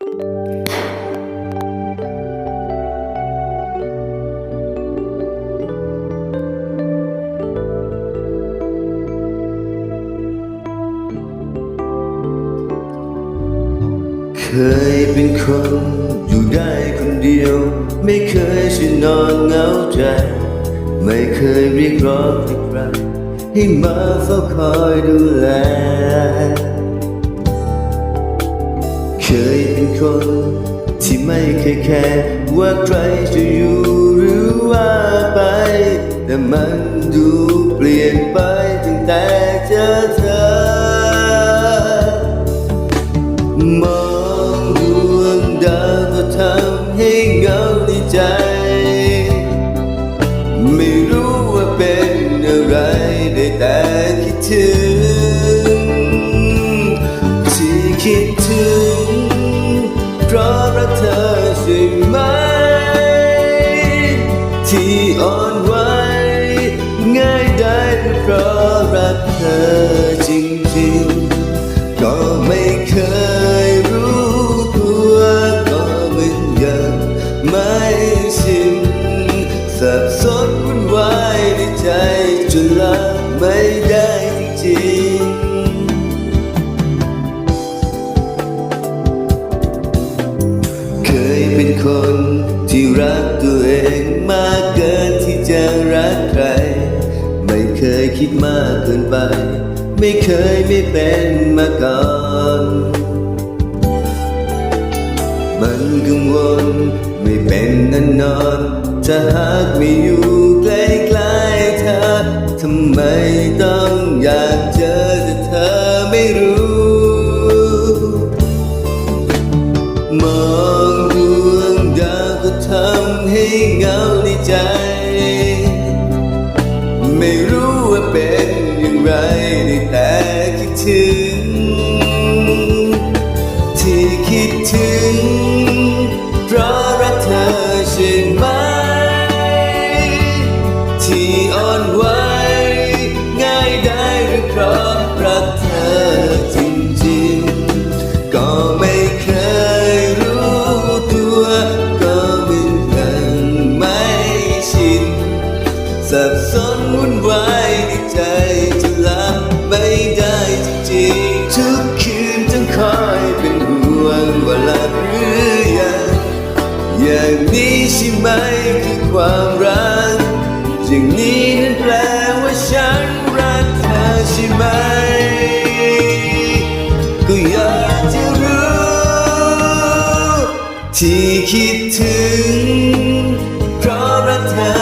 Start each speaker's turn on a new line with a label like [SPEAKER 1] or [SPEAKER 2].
[SPEAKER 1] เคยเป็นคนอยู่ได้คนเดียว ไม่เคยฉันนอนเหงาใจ ไม่เคยเรียกร้องใครให้มาเฝ้าคอยดูแล เคยเป็นคนที่ไม่เคยแคร์ว่าใครจะอยู่หรือว่าไป แต่มันดูเปลี่ยนไปตั้งแต่เจอเธอ มองดวงดาวก็ทำให้เงาในใจ ราะรักเธอใช่ไหม ที่อ่อนไหวง่ายได้เพราะรักเธอ คนที่รักตัวเองมากเกินที่จะรักใคร ไม่เคยคิดมากเกินไป ไม่เคยไม่เป็นมาก่อน มันกังวลไม่เป็นนันนอนถ้าหากไม่อยู่ใกล้ๆเธอทำไมต้อง ไม่รู้ว่าเป็นอย่างไรได้แต่คิดถึง สับสนวุ่นวายในใจจะรับไม่ได้จริงๆทุกคืนต้องคอยเป็นห่วงว่าหลับหรือยังอย่างนี้ใช่ไหมคือความรัก อย่างนี้นั้นแปลว่าฉันรักเธอใช่ไหมก็อยากจะรู้ ที่คิดถึง เพราะรักเธอ